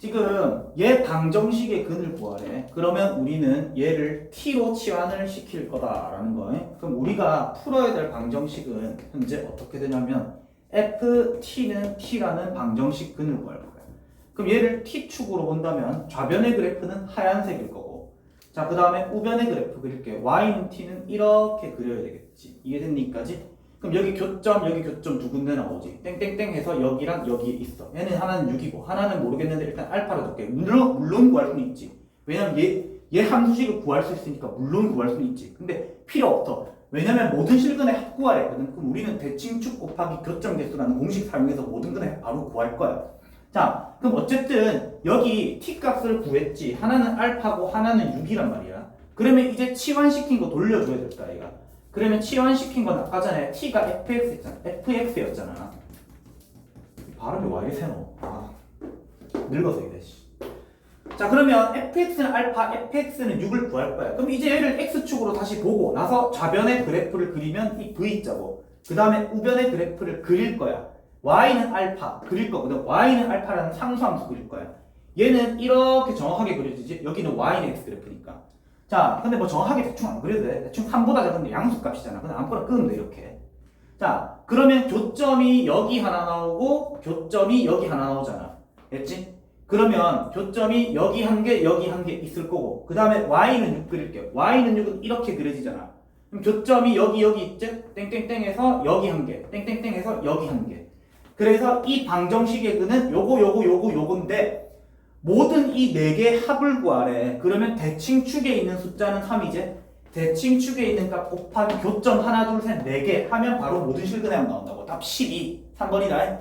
지금 얘 방정식의 근을 구하래. 그러면 우리는 얘를 t로 치환을 시킬 거다라는 거예요. 그럼 우리가 풀어야 될 방정식은 현재 어떻게 되냐면 ft는 t라는 방정식 근을 구할 거야. 그럼 얘를 t축으로 본다면 좌변의 그래프는 하얀색일 거고 자 그 다음에 우변의 그래프 그릴게 y는 t는 이렇게 그려야 되겠지 이해됐니까지? 그럼 여기 교점 여기 교점 두 군데 나오지. 땡땡땡 해서 여기랑 여기 있어. 얘는 하나는 6이고 하나는 모르겠는데 일단 알파로 둘게. 물론 물론 구할 수는 있지. 왜냐면 얘, 얘 함수식을 구할 수 있으니까 물론 구할 수는 있지. 근데 필요 없어. 왜냐면 모든 실근의 합 구하래. 했거든 그럼 우리는 대칭축 곱하기 교점 개수라는 공식 사용해서 모든 근의 바로 구할 거야. 자 그럼 어쨌든 여기 t 값을 구했지. 하나는 알파고 하나는 6이란 말이야. 그러면 이제 치환시킨 거 돌려줘야 될까 얘가 그러면 치환시킨 건 아까 전에 t가 fx였잖아. fx였잖아. 발음이 와 이리 새노? 아, 늙어서 이래. 씨. 자 그러면 fx는 알파, fx는 6을 구할 거야. 그럼 이제 얘를 x축으로 다시 보고 나서 좌변의 그래프를 그리면 이 v자고 그 다음에 우변의 그래프를 그릴 거야. y는 알파 그릴 거거든. y는 알파라는 상수함수 그릴 거야. 얘는 이렇게 정확하게 그려지지. 여기는 y는 x 그래프니까. 자, 근데 뭐 정확하게 대충 안 그려도 돼. 대충 3보다 작은데 양수 값이잖아. 근데 아무거나 끄면 돼, 이렇게. 자, 그러면 교점이 여기 하나 나오고 교점이 여기 하나 나오잖아. 됐지? 그러면 교점이 여기 한 개, 여기 한 개 있을 거고 그 다음에 y는 6 그릴게요. y는 6은 이렇게 그려지잖아. 그럼 교점이 여기 여기 있지? 땡땡땡해서 여기 한 개, 땡땡땡해서 여기 한 개. 그래서 이 방정식의 근은 요거 요거 요거 요건데 모든 이 네개 합을 구하래. 그러면 대칭축에 있는 숫자는 3이제 대칭축에 있는 값 곱하기 교점 하나 둘 셋 네 개 하면 바로 모든 실근의 합 나온다고. 답 12. 3번이다.